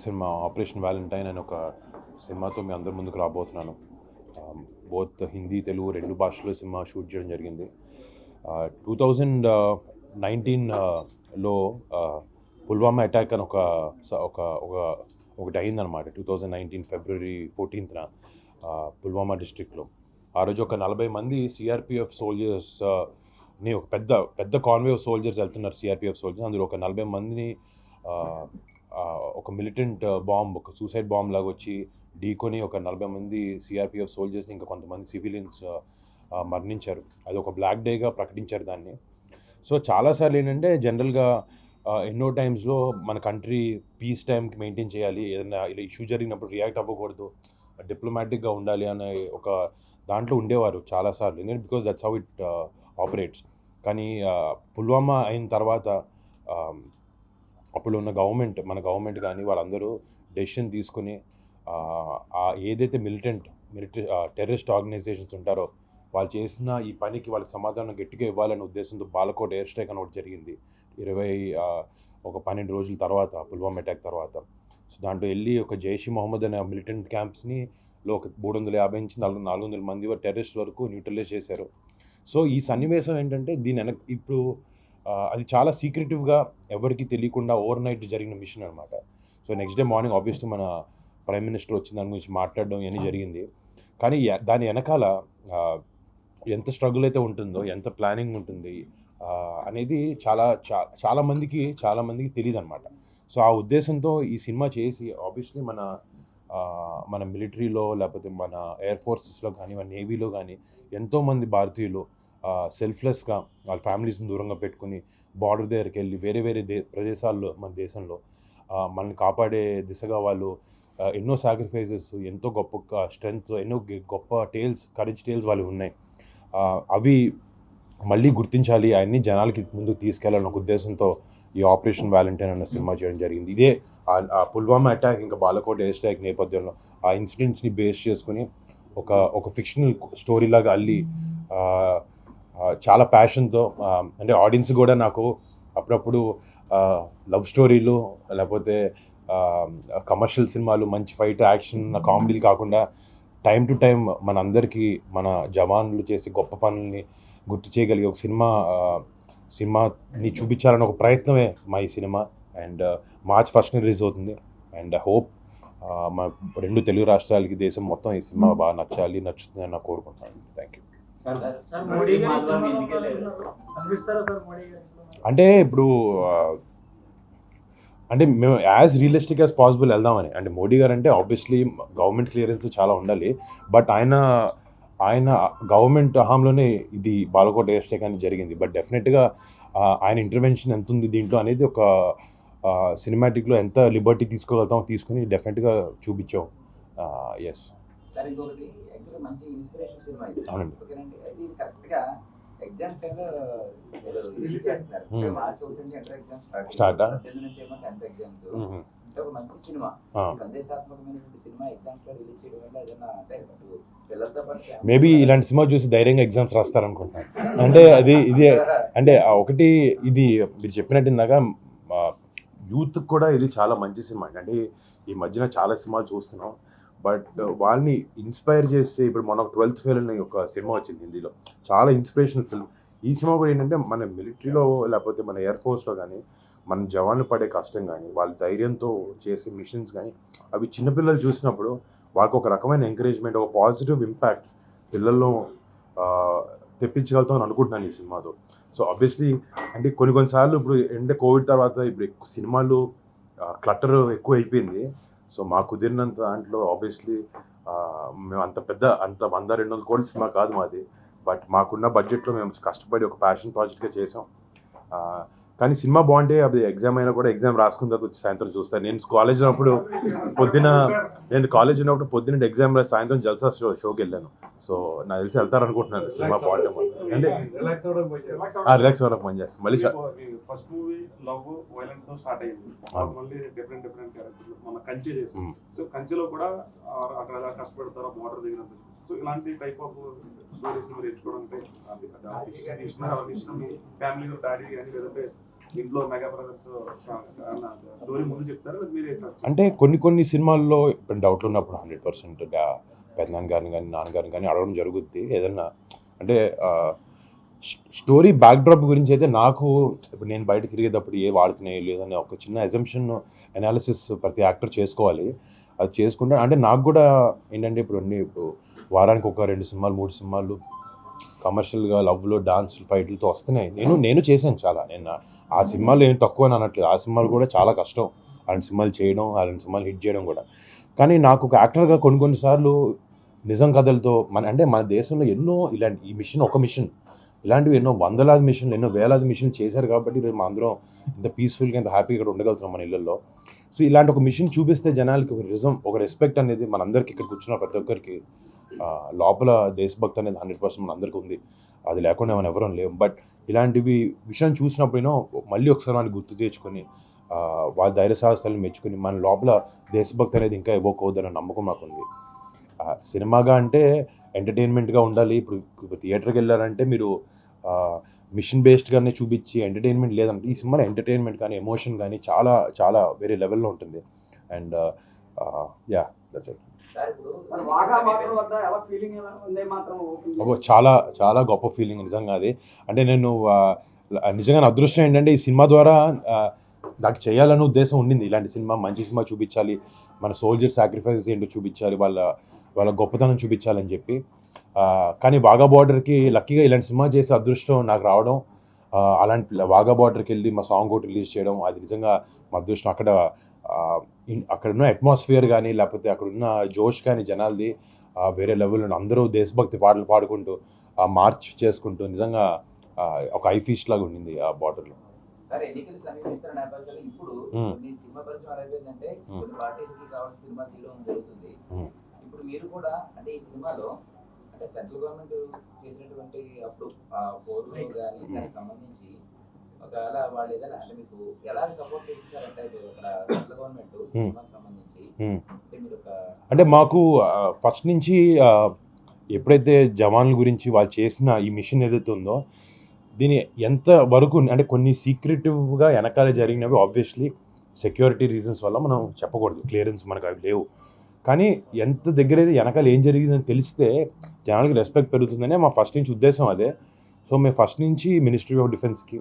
Cinema operation Valentine అనే ఒక సినిమాతో మీ అందరి ముందుకు రాబోతున్నాను. బోత్ హిందీ తెలుగు రెండు భాషల్లో సినిమా షూట్ చేయడం జరిగింది. టూ థౌజండ్ నైన్టీన్లో పుల్వామా అటాక్ అని ఒక ఒక ఒక ఒకటి అయిందనమాట టూ థౌజండ్ నైన్టీన్ ఫిబ్రవరి ఫోర్టీన్త్న పుల్వామా డిస్ట్రిక్ట్లో. ఆ రోజు ఒక నలభై మంది సిఆర్పిఎఫ్ సోల్జర్స్ని ఒక పెద్ద పెద్ద కాన్వే ఆఫ్ సోల్జర్స్ వెళ్తున్నారు సిఆర్పిఎఫ్ సోల్జర్స్ అందులో ఒక నలభై మందిని ఒక మిలిటెంట్ బాంబ్ ఒక సూసైడ్ బాంబ్ లాగా వచ్చి ఢీకొని ఒక నలభై మంది సిఆర్పిఎఫ్ సోల్జర్స్ ఇంకా కొంతమంది సివిలియన్స్ మరణించారు. అది ఒక బ్లాక్ డేగా ప్రకటించారు దాన్ని. సో చాలాసార్లు ఏంటంటే జనరల్గా ఎన్నో టైమ్స్లో మన కంట్రీ పీస్ టైంకి మెయింటైన్ చేయాలి. ఏదైనా ఇలా ఇష్యూ జరిగినప్పుడు రియాక్ట్ అవ్వకూడదు. డిప్లొమాటిక్గా ఉండాలి అనే ఒక దాంట్లో ఉండేవారు చాలాసార్లు ఎందుకంటే because that's how it operates కానీ పుల్వామా అయిన తర్వాత అప్పుడు ఉన్న గవర్నమెంట్ మన గవర్నమెంట్ కానీ వాళ్ళందరూ డెసిషన్ తీసుకుని ఏదైతే మిలిటెంట్ మిలిటరీ టెర్రరిస్ట్ ఆర్గనైజేషన్స్ ఉంటారో వాళ్ళు చేసిన ఈ పనికి వాళ్ళకి సమాధానం గట్టిగా ఇవ్వాలనే ఉద్దేశంతో బాలకోట్ ఎయిర్ స్ట్రైక్ అని ఒకటి జరిగింది. ఇరవై ఒక పన్నెండు రోజుల తర్వాత పుల్వామా అటాక్ తర్వాత. సో దాంట్లో వెళ్ళి ఒక జైషీ మొహమ్మద్ అనే మిలిటెంట్ క్యాంప్స్ని లో ఒక మూడు వందల యాభై నుంచి నాలుగు నాలుగు వందల మంది టెర్రరిస్ట్ వరకు న్యూట్రలైజ్ చేశారు. సో ఈ సన్నివేశం ఏంటంటే దీని వెనక ఇప్పుడు అది చాలా సీక్రెటివ్గా ఎవరికి తెలియకుండా ఓవర్ నైట్ జరిగిన మిషన్ అనమాట so next day morning obviously మన ప్రైమ్ మినిస్టర్ వచ్చిన దాని గురించి మాట్లాడడం ఇవన్నీ జరిగింది. కానీ దాని వెనకాల ఎంత స్ట్రగుల్ అయితే ఉంటుందో ఎంత ప్లానింగ్ ఉంటుంది అనేది చాలా చా- చాలా మందికి చాలా మందికి తెలియదు అనమాట సో ఆ ఉద్దేశంతో ఈ సినిమా చేసి ఆబ్వియస్లీ మన మన మిలిటరీలో లేకపోతే మన ఎయిర్ ఫోర్సెస్లో కానీ మన నేవీలో కానీ ఎంతోమంది భారతీయులు సెల్ఫ్లెస్గా వాళ్ళ ఫ్యామిలీస్ని దూరంగా పెట్టుకుని బార్డర్ దగ్గరికి వెళ్ళి వేరే వేరే దే ప్రదేశాల్లో మన దేశంలో మనల్ని కాపాడే దిశగా వాళ్ళు ఎన్నో సాక్రిఫైసెస్ ఎంతో గొప్ప స్ట్రెంగ్త్ ఎన్నో గొప్ప టేల్స్ కరేజ్ టేల్స్ వాళ్ళు ఉన్నాయి. అవి మళ్ళీ గుర్తించాలి. అవన్నీ జనాలకి ముందుకు తీసుకెళ్ళాలని ఒక ఉద్దేశంతో ఈ ఆపరేషన్ వ్యాలంటైన్ అన్న సినిమా చేయడం జరిగింది. ఇదే ఆ- పుల్వామా అటాక్ ఇంకా బాలకోట్ ఎయిర్ స్ట్రైక్ నేపథ్యంలో ఆ ఇన్సిడెంట్స్ని బేస్ చేసుకుని ఒక ఒక ఫిక్షనల్ స్టోరీలాగా అల్లి చాలా ప్యాషన్తో అంటే ఆడియన్స్ కూడా నాకు అప్పుడప్పుడు లవ్ స్టోరీలు లేకపోతే కమర్షియల్ సినిమాలు మంచి ఫైట్ యాక్షన్ కామెడీలు కాకుండా టైం టు టైం మన అందరికీ మన జవాన్లు చేసే గొప్ప పనుల్ని గుర్తు చేయగలిగే ఒక సినిమా సినిమాని చూపించాలని ఒక ప్రయత్నమే మా ఈ cinema. And March first release అవుతుంది. అండ్ హోప్ మా రెండు తెలుగు రాష్ట్రాలకి దేశం మొత్తం ఈ సినిమా బాగా నచ్చాలి నచ్చుతుందని నాకు కోరుకుంటున్నాను. థ్యాంక్ యూ సార్ మోడీ గారు ఈ సినిమాలో ఎందుకెళ్ళారు? అనిపిస్తారా సార్ మోడీ గారు? అంటే ఇప్పుడు అంటే మేము యాజ్ రియలిస్టిక్ యాజ్ పాసిబుల్ వెళ్దామని. అంటే మోడీ గారు అంటే ఆబ్వియస్లీ గవర్నమెంట్ క్లియరెన్స్ చాలా ఉండాలి. బట్ ఆయన ఆయన గవర్నమెంట్ హయాంలోనే ఇది బాలకోట ఎయిర్ స్ట్రైక్ అనేది జరిగింది. బట్ డెఫినెట్గా ఆయన ఇంటర్వెన్షన్ ఎంత ఉంది దీంట్లో అనేది ఒక సినిమాటిక్లో ఎంత లిబర్టీ తీసుకోగలుగుతాం తీసుకుని డెఫినెట్గా చూపించాం. ఎస్ సార్ ఇంకొకటి యాక్చువల్లీ మంచి ఇన్స్పిరేషన్ సినిమా ఇది. ఓకేనండి. అది కరెక్ట్గా ఎగ్జామ్స్ టైంలో రిలీజ్ చేస్తున్నారు. Hmm. మార్చి ఒకటి నుంచి ఇంటర్ ఎగ్జామ్స్ స్టార్ట్? పద్దెనిమిది నుంచి ఎగ్జామ్స్ అంటే ఒక మంచి సినిమా. సందేశాత్మకమైనటువంటి సినిమా ఎగ్జామ్స్లో రిలీజ్ చేయడం వల్ల ఏదైనా అంటే పిల్లలతో పాటు మేబీ ఇలాంటి సినిమా చూసి ధైర్యంగా ఎగ్జామ్స్ రాస్తారనుకుంటున్నాను. అంటే అది ఇది అంటే ఒకటి ఇది మీరు చెప్పినట్టు ఇందాక యూత్ కూడా ఇది చాలా మంచి సినిమా అంటే ఈ మధ్యన చాలా సినిమాలు చూస్తున్నాం. బట్ వాళ్ళని ఇన్స్పైర్ చేస్తే ఇప్పుడు మన ట్వెల్త్ ఫెయిల్ అనే ఒక సినిమా వచ్చింది హిందీలో. చాలా ఇన్స్పిరేషనల్ ఫిల్మ్. ఈ సినిమా కూడా ఏంటంటే మన మిలిటరీలో లేకపోతే మన ఎయిర్ ఫోర్స్లో కానీ మన జవాన్లు పడే కష్టం కానీ వాళ్ళ ధైర్యంతో చేసే మిషన్స్ కానీ అవి చిన్నపిల్లలు చూసినప్పుడు వాళ్ళకి ఒక రకమైన ఎంకరేజ్మెంట్ ఒక పాజిటివ్ ఇంపాక్ట్ పిల్లల్లో తెప్పించగలుగుతాం అని అనుకుంటున్నాను ఈ సినిమాతో. సో ఆబ్వియస్లీ అంటే కొన్ని కొన్నిసార్లు ఇప్పుడు అంటే కోవిడ్ తర్వాత ఇప్పుడు సినిమాలు క్లటర్ ఎక్కువ అయిపోయింది సో మాకు కుదిరినంత దాంట్లో ఆబ్వియస్లీ మేము అంత పెద్ద అంత వంద రెండు వందల కోట్ల సినిమా కాదు మాది. బట్ మాకున్న బడ్జెట్లో మేము కష్టపడి ఒక ప్యాషన్ ప్రాజెక్ట్గా చేసాం. కానీ సినిమా బాగుంటే అది ఎగ్జామ్ అయినా కూడా ఎగ్జామ్ రాసుకున్న తర్వాత వచ్చి సాయంత్రం చూస్తాను నేను కాలేజ్ ఉన్నప్పుడు పొద్దున నేను కాలేజ్ ఉన్నప్పుడు పొద్దున్న ఎగ్జామ్ రాసి సాయంత్రం జల్సా షో షోకి వెళ్ళాను. సో నాకు తెలిసి వెళ్తారనుకుంటున్నాను సినిమా బాగుంటే. అంటే రిలాక్స్ అవ్వడం పని చేస్తాను మళ్ళీ కంచెలో కూడా అక్కడ కష్టపడతారో బార్డర్ సో ఇలాంటి టైప్ ఆఫ్ స్టోరీస్ నేర్చుకోవడం అంటే ఫ్యామిలీ డాడీ కానీ లేదంటే అంటే కొన్ని కొన్ని సినిమాల్లో ఇప్పుడు డౌట్లు ఉన్నప్పుడు హండ్రెడ్ పర్సెంట్ పెద్దనాన్న గారిని కానీ నాన్నగారిని కానీ అడగడం జరుగుద్ది. ఏదన్నా అంటే స్టోరీ బ్యాక్డ్రాప్ గురించి అయితే నాకు ఇప్పుడు నేను బయట తిరిగేటప్పుడు ఏ వాడుతున్నాయి లేదని ఒక చిన్న ఎజంప్షన్ అనాలిసిస్ ప్రతి యాక్టర్ చేసుకోవాలి. అది చేసుకుంటే అంటే నాకు కూడా ఏంటంటే ఇప్పుడు ఇప్పుడు వారానికి ఒక రెండు సినిమాలు మూడు సినిమాలు కమర్షియల్గా లవ్లో డాన్స్ ఫైట్లతో వస్తున్నాయి. నేను నేను చేశాను చాలా. నేను ఆ- సినిమాలు ఏం తక్కువ అని అనట్లేదు. ఆ సినిమాలు కూడా చాలా కష్టం. అలాంటి సినిమాలు చేయడం అలాంటి సినిమాలు హిట్ చేయడం కూడా. కానీ నాకు ఒక యాక్టర్గా కొన్ని కొన్నిసార్లు నిజం కథలతో మన అంటే మన దేశంలో ఎన్నో ఇలాంటి ఈ మిషన్ ఒక మిషన్. ఇలాంటివి ఎన్నో వందలాది మిషన్లు ఎన్నో వేలాది మిషన్లు చేశారు కాబట్టి రేపు అందరం ఇంత పీస్ఫుల్గా ఇంత హ్యాపీగా ఇక్కడ ఉండగలుగుతున్నాం మన ఇళ్ళల్లో సో ఇలాంటి ఒక మిషన్ చూపిస్తే జనాలకి ఒక రిజం ఒక రెస్పెక్ట్ అనేది మనందరికీ ఇక్కడ కూర్చున్న ప్రతి ఒక్కరికి లోపల దేశభక్తి అనేది హండ్రెడ్ పర్సెంట్ మన అందరికీ ఉంది. అది లేకుండా మనం ఎవరూ లేవు బట్ ఇలాంటివి విషయం చూసినప్పుడేనో మళ్ళీ ఒకసారి వాళ్ళు గుర్తు తెచ్చుకొని వాళ్ళ ధైర్య సాహసాలను మెచ్చుకొని మన లోపల దేశభక్తి అనేది ఇంకా ఇవ్వకూడదన్న నమ్మకం నాకు ఉంది సినిమాగా అంటే ఎంటర్టైన్మెంట్గా ఉండాలి. ఇప్పుడు ఇప్పుడు థియేటర్కి వెళ్ళారంటే మీరు మిషన్ బేస్డ్గానే చూపించి ఎంటర్టైన్మెంట్ లేదంటే ఈ సినిమాలో ఎంటర్టైన్మెంట్ కానీ ఎమోషన్ కానీ చాలా చాలా వేరే లెవెల్లో ఉంటుంది. అండ్ యా దట్స్ ఇట్ అబ్బో చాలా చాలా గొప్ప ఫీలింగ్ నిజంగా అది. అంటే నేను నిజంగా అదృష్టం ఏంటంటే ఈ సినిమా ద్వారా నాకు చేయాలనే ఉద్దేశం ఉండింది. ఇలాంటి సినిమా మంచి సినిమా చూపించాలి. మన సోల్జర్ సాక్రిఫైసెస్ ఏంటో చూపించాలి. వాళ్ళ వాళ్ళ గొప్పతనం చూపించాలని చెప్పి. కానీ వాగా బార్డర్కి లక్కీగా ఇలాంటి సినిమా చేసే అదృష్టం నాకు రావడం అలాంటి వాగా బార్డర్కి వెళ్ళి మా సాంగ్ ఒకటి రిలీజ్ చేయడం అది నిజంగా మా అదృష్టం. అక్కడ ఆ, ఇన్- అక్కడ ఉన్న అట్మాస్ఫియర్ కానీ లేకపోతే అక్కడ ఉన్న జోష్ కానీ జనాలది ఆ, వేరే లెవెల్లో అందరూ దేశభక్తి పాటలు పాడుకుంటూ ఆ మార్చ్ చేసుకుంటూ నిజంగా ఆ, ఒక ఐ లాగా ఉండింది ఆ బార్డర్లో సార్ ఎన్నికలు సమీపిస్తున్న నేపథ్యంలో ఇప్పుడు మ్మ్. మీ సినిమా పరిశ్రమ అయిపోయిందంటే మ్మ్. కొన్ని పార్టీలకి కావాల్సిన సినిమా తీయడం జరుగుతుంది మ్మ్. ఇప్పుడు మీరు కూడా అంటే ఈ సినిమాలో అంటే సెంట్రల్ గవర్నమెంట్ చేసినటువంటి అప్పుడు ఆ పోర్లు కానీ దానికి సంబంధించి ఒకవేళ వాళ్ళు ఏదైనా అంటే మీకు ఎలా సపోర్ట్ సెంట్రల్ గవర్నమెంట్. సినిమాకి సంబంధించి మ్మ్. అంటే మీరు ఒక అంటే మాకు ఫస్ట్ నుంచి ఎప్పుడైతే జవాన్ల గురించి వాళ్ళు చేసిన ఈ మిషన్ ఏదైతే ఉందో దీని ఎంత వరకు అంటే కొన్ని సీక్రెటివ్గా వెనకాల జరిగినవి ఆబ్వియస్లీ సెక్యూరిటీ రీజన్స్ వల్ల మనం చెప్పకూడదు క్లియరెన్స్ మనకు అవి లేవు కానీ ఎంత దగ్గర అయితే వెనకాల ఏం జరిగిందని తెలిస్తే జనాలకి రెస్పెక్ట్ పెరుగుతుందనే మా ఫస్ట్ నుంచి ఉద్దేశం అదే సో మేము ఫస్ట్ నుంచి మినిస్ట్రీ ఆఫ్ డిఫెన్స్కి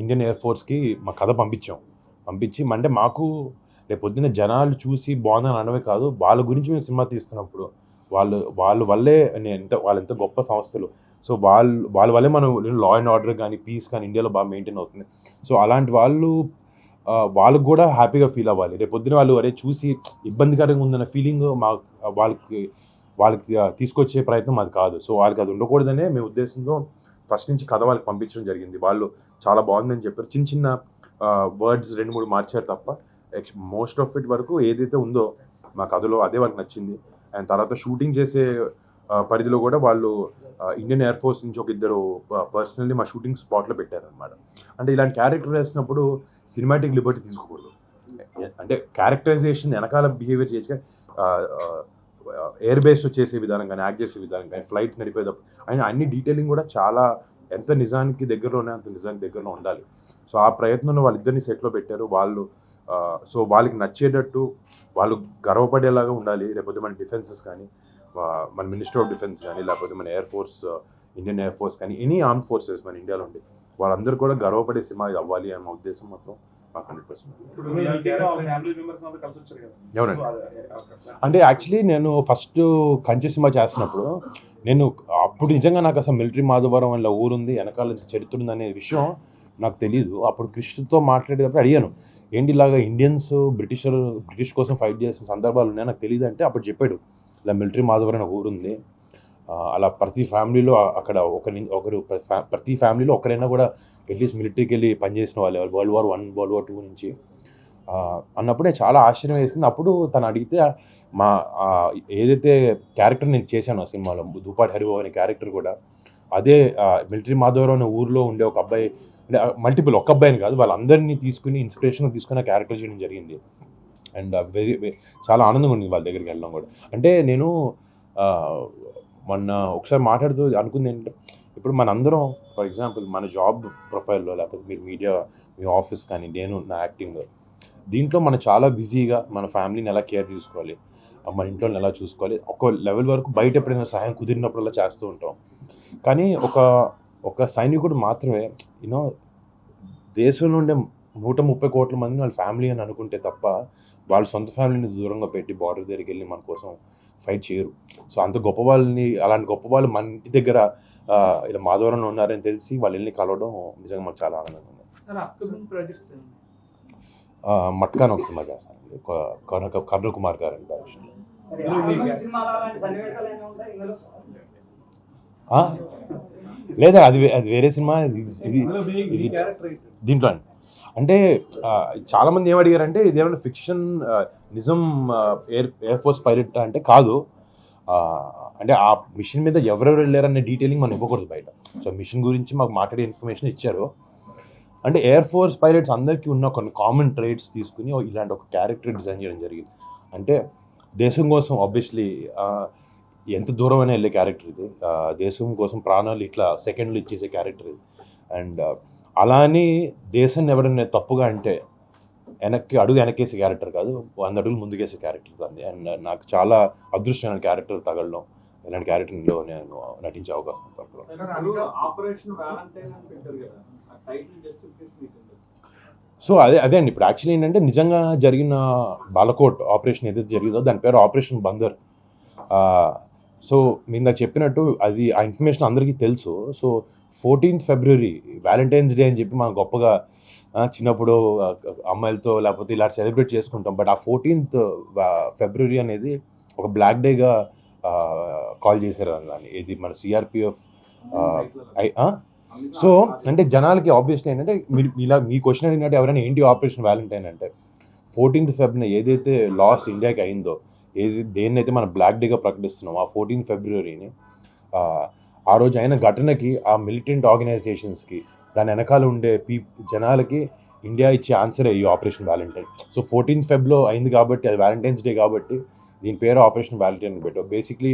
ఇండియన్ ఎయిర్ ఫోర్స్కి మా కథ పంపించాం. పంపించి అంటే మాకు రేపు పొద్దున్న జనాలు చూసి బాగుందని అనవే కాదు వాళ్ళ గురించి మేము సినిమా తీస్తున్నప్పుడు వాళ్ళు వాళ్ళ వల్లే నేను ఎంత వాళ్ళు ఎంత గొప్ప సంస్థలు. సో వాళ్ళు వాళ్ళ వల్లే మనం లా అండ్ ఆర్డర్ కానీ పీస్ కానీ ఇండియాలో బాగా మెయింటైన్ అవుతుంది. సో అలాంటి వాళ్ళు వాళ్ళకు కూడా హ్యాపీగా ఫీల్ అవ్వాలి. రేపు పొద్దున వాళ్ళు అరే చూసి ఇబ్బందికరంగా ఉందన్న ఫీలింగ్ మా వాళ్ళకి వాళ్ళకి తీసుకొచ్చే ప్రయత్నం అది కాదు. సో వాళ్ళకి అది ఉండకూడదనే మేము ఉద్దేశంతో ఫస్ట్ నుంచి కథ వాళ్ళకి పంపించడం జరిగింది. వాళ్ళు చాలా బాగుందని చెప్పారు. చిన్న చిన్న వర్డ్స్ రెండు మూడు మార్చారు తప్ప మోస్ట్ ఆఫ్ ఇట్ వరకు ఏదైతే ఉందో మా కథలో అదే వాళ్ళకి నచ్చింది. అండ్ తర్వాత షూటింగ్ చేసే పరిధిలో కూడా వాళ్ళు ఇండియన్ ఎయిర్ ఫోర్స్ నుంచి ఒక ఇద్దరు పర్సనల్లీ మా షూటింగ్ స్పాట్లో పెట్టారనమాట అంటే ఇలాంటి క్యారెక్టర్ వేసినప్పుడు సినిమాటిక్ లిబర్టీ తీసుకోకూడదు. అంటే క్యారెక్టరైజేషన్ వెనకాల బిహేవియర్ చేయొచ్చు ఎయిర్ బేస్ చేసే విధానం కానీ యాక్ట్ చేసే విధానం కానీ ఫ్లైట్ నడిపేటప్పుడు ఆయన అన్ని డీటెయిలింగ్ కూడా చాలా ఎంత నిజానికి దగ్గరలోనే అంత నిజానికి దగ్గరలో ఉండాలి. సో ఆ ప్రయత్నంలో వాళ్ళిద్దరిని సెట్లో పెట్టారు. వాళ్ళు సో వాళ్ళకి నచ్చేటట్టు వాళ్ళు గర్వపడేలాగా ఉండాలి. లేకపోతే మన డిఫెన్సెస్ కానీ మన మినిస్టర్ ఆఫ్ డిఫెన్స్ కానీ లేకపోతే మన air force Indian air force కానీ ఎనీ ఆర్మ్ ఫోర్సెస్ మన ఇండియాలో ఉండి వాళ్ళందరూ కూడా గర్వపడే సినిమా అవ్వాలి అనే మా ఉద్దేశం మాత్రం మాకు హండ్రెడ్ పర్సెంట్ ఎవరండి. అంటే యాక్చువల్లీ నేను ఫస్ట్ కంచె సినిమా చేస్తున్నప్పుడు నేను అప్పుడు నిజంగా నాకు అసలు మిలిటరీ మాధవరం వల్ల ఊరుంది వెనకాల ఇంత చరిత్ర ఉంది అనే విషయం నాకు తెలియదు అప్పుడు కృష్ణతో మాట్లాడేటప్పుడు అడిగాను ఏంటి ఇలాగా ఇండియన్స్ బ్రిటిష్ బ్రిటిష్ కోసం ఫైట్ చేసిన సందర్భాలు ఉన్నాయి? నాకు తెలియదు అంటే అప్పుడు చెప్పాడు ఇలా మిలిటరీ మాధవరం అనే ఊరుంది అలా ప్రతి ఫ్యామిలీలో అక్కడ ఒక ఒకరు ప్రతి ఫ్యామిలీలో ఒకరైనా కూడా అట్లీస్ట్ మిలిటరీకి వెళ్ళి పనిచేసిన వాళ్ళే. World war one world war two నుంచి. అన్నప్పుడే చాలా ఆశ్చర్యం వేసింది. అప్పుడు తను అడిగితే మా ఏదైతే క్యారెక్టర్ నేను చేశాను ఆ సినిమాలో దూపాటి హరిబాబు అనే క్యారెక్టర్ కూడా అదే మిలిటరీ మాధవరావు అనే ఊర్లో ఉండే ఒక అబ్బాయి అంటే మల్టిపుల్ ఒక్క అబ్బాయిని కాదు వాళ్ళందరినీ తీసుకుని ఇన్స్పిరేషన్ తీసుకుని క్యారెక్టర్ చేయడం జరిగింది. అండ్ వెరీ చాలా ఆనందంగా ఉంది వాళ్ళ దగ్గరికి వెళ్ళడం కూడా. అంటే నేను మొన్న ఒకసారి మాట్లాడుతూ అనుకుంది ఏంటంటే ఇప్పుడు మనందరం ఫర్ ఎగ్జాంపుల్ మన జాబ్ ప్రొఫైల్లో లేకపోతే మీరు మీడియా మీ ఆఫీస్ కానీ నేను నా యాక్టింగ్ దీంట్లో మనం చాలా బిజీగా మన ఫ్యామిలీని ఎలా కేర్ తీసుకోవాలి మన ఇంట్లో ఎలా చూసుకోవాలి ఒక లెవెల్ వరకు బయట ఎప్పుడైనా సహాయం కుదిరినప్పుడల్లా చేస్తూ ఉంటాం. కానీ ఒక ఒక సైనికుడు మాత్రమే యూనో దేశంలో ఉండే నూట ముప్పై కోట్ల మందిని వాళ్ళ ఫ్యామిలీ అని అనుకుంటే తప్ప వాళ్ళ సొంత ఫ్యామిలీని దూరంగా పెట్టి బార్డర్ దగ్గరికి వెళ్ళి మన కోసం ఫైట్ చేయరు. సో అంత గొప్ప వాళ్ళని అలాంటి గొప్ప వాళ్ళు మన ఇంటి దగ్గర ఇలా మాధవరంలో ఉన్నారని తెలిసి వాళ్ళు వెళ్ళి కలవడం నిజంగా మాకు చాలా ఆనందంగా ఉంది. మట్కాన్ ఒక సినిమా చేస్తాను. కర్ణ కర్ణ కుమార్ గారు అని డైరెక్షన్? లేదా అది వే- అది వేరే సినిమా? ఇది ఇది ఇది దీంట్లో అండి. అంటే చాలామంది చాలా మంది ఏం అడిగారంటే ఇదేమైనా ఫిక్షన్ నిజం ఎయిర్ ఎయిర్ ఫోర్స్ పైలట్ అంటే కాదు. అంటే ఆ మిషన్ మీద ఎవరెవరు వెళ్ళారనే డీటెయిలింగ్ మనం ఇవ్వకూడదు బయట. సో మిషన్ గురించి మాకు మాట్లాడే ఇన్ఫర్మేషన్ ఇచ్చారు. అంటే ఎయిర్ ఫోర్స్ పైలట్స్ అందరికీ ఉన్న కొన్ని కామన్ ట్రేడ్స్ తీసుకుని ఇలాంటి ఒక క్యారెక్టర్ డిజైన్ చేయడం జరిగింది. అంటే దేశం కోసం ఆబ్వియస్లీ ఎంత దూరం అయినా వెళ్ళే క్యారెక్టర్ ఇది. దేశం కోసం ప్రాణాలు ఇట్లా సెకండ్లు ఇచ్చేసే క్యారెక్టర్ ఇది. అండ్ అలా అని దేశాన్ని ఎవరైనా తప్పుగా అంటే వెనక్కి అడుగు వెనకేసే క్యారెక్టర్ కాదు వంద అడుగులు ముందుకేసే క్యారెక్టర్ అది అండ్ నాకు చాలా అదృష్టమైన క్యారెక్టర్ తగలడం ఇలాంటి క్యారెక్టర్లో నేను నటించే అవకాశం సో అదే అదే అండి. ఇప్పుడు యాక్చువల్లీ ఏంటంటే నిజంగా జరిగిన బాలకోట్ ఆపరేషన్ ఏదైతే జరిగిందో దాని పేరు ఆపరేషన్ బందర్ సో మీరు నాకు చెప్పినట్టు అది ఆ ఇన్ఫర్మేషన్ అందరికీ తెలుసు. So fourteenth February Valentine's day అని చెప్పి మనం గొప్పగా చిన్నప్పుడు అమ్మాయిలతో లేకపోతే ఇలా సెలబ్రేట్ చేసుకుంటాం. బట్ ఆ ఫోర్టీన్త్ ఫిబ్రవరి అనేది ఒక బ్లాక్ డేగా కాల్ చేశారు దాన్ని. ఇది మన సిఆర్పిఎఫ్ సో అంటే జనాలకి ఆబ్వియస్లీ ఏంటంటే మీరు ఇలా మీ క్వశ్చన్ అడిగినట్టు ఎవరైనా ఏంటి ఆపరేషన్ వ్యాలంటైన్ అంటే ఫోర్టీన్త్ ఫెబ్రవరి ఏదైతే లాస్ ఇండియాకి అయిందో ఏది దేన్నైతే మనం బ్లాక్ డేగా ప్రకటిస్తున్నాం ఆ ఫోర్టీన్ ఫిబ్రవరిని ఆ రోజు అయిన ఘటనకి ఆ మిలిటెంట్ ఆర్గనైజేషన్స్కి దాని వెనకాల ఉండే పీ జనాలకి ఇండియా ఇచ్చే ఆన్సరే ఈ ఆపరేషన్ వ్యాలంటైన్ సో ఫోర్టీన్త్ ఫెబ్లో అయింది కాబట్టి అది వ్యాలంటైన్స్ డే కాబట్టి దీని పేరు ఆపరేషన్ వ్యాలంటైన్ పెట్టావు. బేసిక్లీ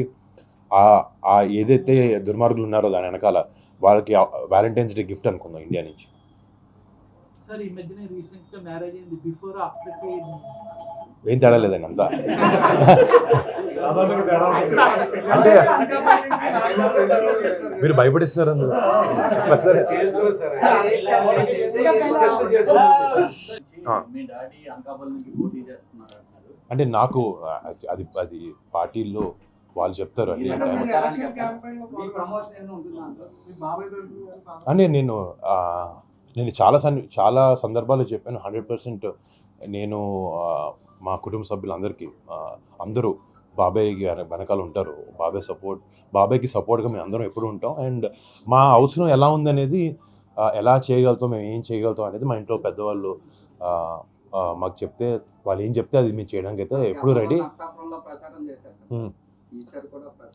ఆ ఏదైతే దుర్మార్గులు ఉన్నారో దాని వెనకాల వాళ్ళకి వ్యాలంటైన్స్ డే గిఫ్ట్ అనుకుందాం ఇండియా నుంచి. సార్ ఈ మధ్యనే రీసెంట్గా మ్యారేజ్ అయింది. బిఫోర్ ఆఫ్టర్కి ఏం తేడా లేదండి అంతా. అంటే మీరు భయపడిస్తున్నారు అందులో. సరే. అంటే నాకు అది అది పార్టీల్లో వాళ్ళు చెప్తారు అన్ని. అందులో? అని నేను ఆ, నేను చాలా సన్ చాలా సందర్భాల్లో చెప్పాను హండ్రెడ్ పర్సెంట్ నేను మా కుటుంబ సభ్యులందరికీ అందరూ బాబాయ్ గారి వెనకాల ఉంటారు. బాబాయ్ సపోర్ట్ బాబాయ్కి సపోర్ట్గా మేము అందరం ఎప్పుడు ఉంటాం. అండ్ మా అవసరం ఎలా ఉందనేది ఎలా చేయగలుగుతాం మేము ఏం చేయగలుగుతాం అనేది మా ఇంట్లో పెద్దవాళ్ళు మాకు చెప్తే వాళ్ళు ఏం చెప్తే అది మేము చేయడానికి అయితే ఎప్పుడు రెడీ.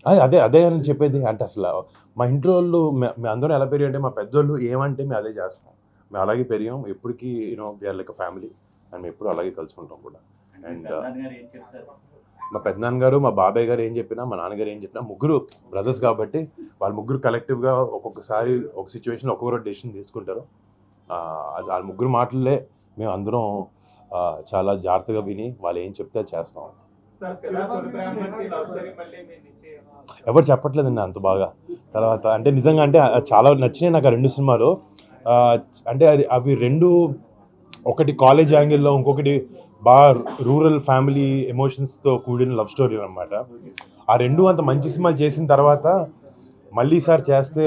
అదే అదే అదే అని చెప్పేది. అంటే అసలు మా ఇంట్లో వాళ్ళు మే- మేము అందరం ఎలా పెరిగి అంటే మా పెద్దోళ్ళు ఏమంటే మేము అదే చేస్తాం. మేము అలాగే పెరిగాం. ఎప్పటికీ you know we're like family and మేము ఎప్పుడు అలాగే కలిసి ఉంటాం కూడా. చెప్తారు మా పెద్దనాన్న గారు మా బాబాయ్ గారు ఏం చెప్పినా మా నాన్నగారు ఏం చెప్పినా ముగ్గురు బ్రదర్స్ కాబట్టి వాళ్ళ ముగ్గురు కలెక్టివ్గా ఒక్కొక్కసారి ఒక సిచ్యువేషన్ ఒక్కొక్కరు డెసిషన్ తీసుకుంటారు. వాళ్ళ ముగ్గురు మాటలే మేము అందరం చాలా జాగ్రత్తగా విని వాళ్ళు ఏం చెప్తే అది చేస్తాం. ఎవరు చెప్పట్లేదండి అంత బాగా. తర్వాత అంటే నిజంగా అంటే చాలా నచ్చినాయి నాకు ఆ రెండు సినిమాలు. అంటే అది అవి రెండు ఒకటి కాలేజ్ యాంగిల్లో ఇంకొకటి బాగా రూరల్ ఫ్యామిలీ ఎమోషన్స్తో కూడిన లవ్ స్టోరీ అనమాట ఆ రెండు అంత మంచి సినిమాలు చేసిన తర్వాత మళ్ళీ సార్ చేస్తే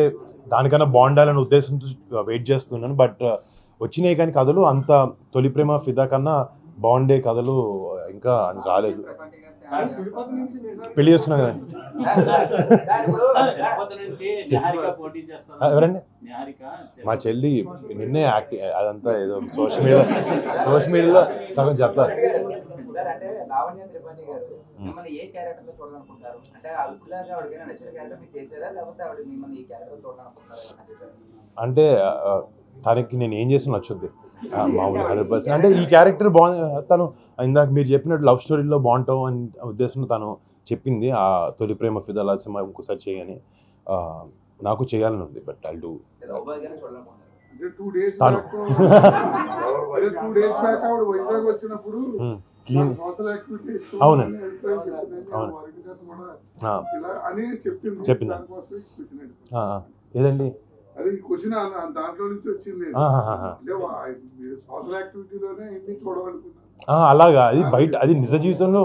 దానికన్నా బాగుండాలనే ఉద్దేశంతో వెయిట్ చేస్తున్నాను. బట్ వచ్చినాయి కానీ కథలు అంత తొలి ప్రేమ ఫిదా కన్నా బాగుండే కథలు ఇంకా రాలేదు. పెళ్ళి చేస్తున్నాం కదండి తిరుపతి నుంచి నిహారిక పోటీ ఆ, చేస్తున్నారు. ఎవరండి? మా చెల్లి నిన్నే యాక్టింగ్ అదంతా ఏదో సోషల్ మీడియా సోషల్ మీడియాలో సగం చెప్తారు సార్ అంటే తనకి నేను ఏం చేసిన నచ్చుద్ది. ఆ, మామూలు హండ్రెడ్ పర్సెంట్ అంటే ఈ క్యారెక్టర్ బాగుంది. తను ఇందాక మీరు చెప్పినట్టు లవ్ స్టోరీలో బాగుంటాం అని ఉద్దేశంలో తను చెప్పింది. ఆ తొలి ప్రేమ ఫిదాల సినిమా ఇంకోసారి చేయని నాకు చేయాలని ఉంది బట్ ఐ డూ తాను. వచ్చినప్పుడు క్లీన్ యాక్టివిటీస్ అవునండి. అవును. ఆ, ఇలా అని చెప్పింది. ఏదండి? అదే క్వశ్చన్ దాంట్లో నుంచి వచ్చింది. సోషల్ యాక్టివిటీలోనే ఎన్ని అలాగా. అది బయట అది నిజ జీవితంలో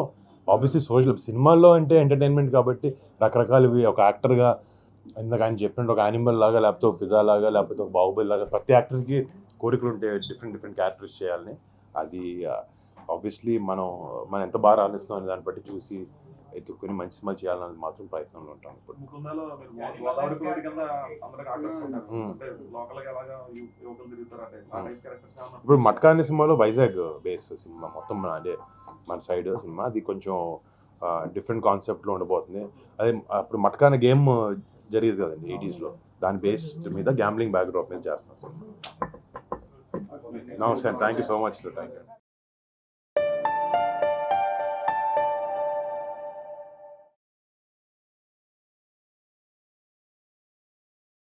ఆబ్వియస్లీ సోషల్ సినిమాల్లో అంటే ఎంటర్టైన్మెంట్ కాబట్టి రకరకాలవి ఒక యాక్టర్గా ఇందాక ఆయన చెప్పినట్టు ఒక యానిమల్ లాగా లేకపోతే ఒక ఫిదా లాగా లేకపోతే ఒక బాహుబలి లాగా ప్రతి యాక్టర్కి కోరికలు ఉంటాయి డిఫరెంట్ డిఫరెంట్ క్యారెక్టర్స్ చేయాలని. అది ఆబ్వియస్లీ మనం మనం ఎంత బాగా రాణిస్తాం అనే దాన్ని బట్టి చూసి ఎత్తుకుని మంచి సినిమా చేయాలని మాత్రం ప్రయత్నంలో ఉంటాం ఇప్పుడు. ఇప్పుడు మట్కా అనే సినిమాలో వైజాగ్ బేస్ సినిమా మొత్తం మన అదే మన సైడ్ సినిమా. అది కొంచెం డిఫరెంట్ కాన్సెప్ట్లో ఉండబోతుంది. అదే అప్పుడు మట్కా అనే గేమ్ జరిగేది కదండి ఎయిటీస్లో. దాని బేస్ మీద గ్యాంబ్లింగ్ బ్యాక్ డ్రాప్ మీద చేస్తాం నమస్తే thank you so much thank you